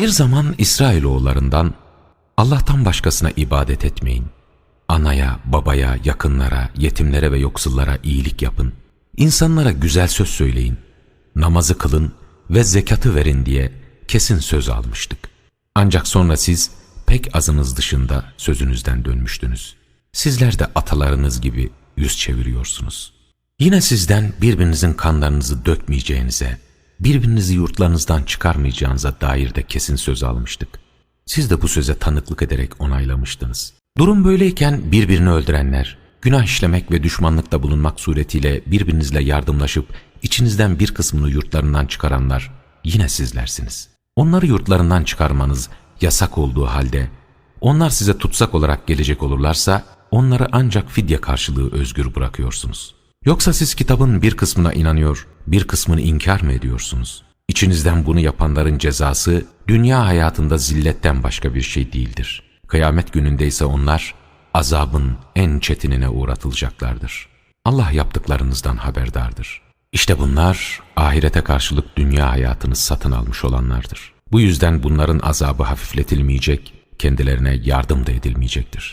Bir zaman İsrailoğullarından Allah'tan başkasına ibadet etmeyin. Anaya, babaya, yakınlara, yetimlere ve yoksullara iyilik yapın. İnsanlara güzel söz söyleyin. Namazı kılın ve zekatı verin diye kesin söz almıştık. Ancak sonra siz pek azınız dışında sözünüzden dönmüştünüz. Sizler de atalarınız gibi yüz çeviriyorsunuz. Yine sizden birbirinizin kanlarınızı dökmeyeceğinize, birbirinizi yurtlarınızdan çıkarmayacağınıza dair de kesin söz almıştık. Siz de bu söze tanıklık ederek onaylamıştınız. Durum böyleyken birbirini öldürenler, günah işlemek ve düşmanlıkta bulunmak suretiyle birbirinizle yardımlaşıp içinizden bir kısmını yurtlarından çıkaranlar yine sizlersiniz. Onları yurtlarından çıkarmanız yasak olduğu halde onlar size tutsak olarak gelecek olurlarsa onları ancak fidye karşılığı özgür bırakıyorsunuz. Yoksa siz kitabın bir kısmına inanıyor, bir kısmını inkar mı ediyorsunuz? İçinizden bunu yapanların cezası dünya hayatında zilletten başka bir şey değildir. Kıyamet gününde ise onlar azabın en çetinine uğratılacaklardır. Allah yaptıklarınızdan haberdardır. İşte bunlar ahirete karşılık dünya hayatını satın almış olanlardır. Bu yüzden bunların azabı hafifletilmeyecek, kendilerine yardım da edilmeyecektir.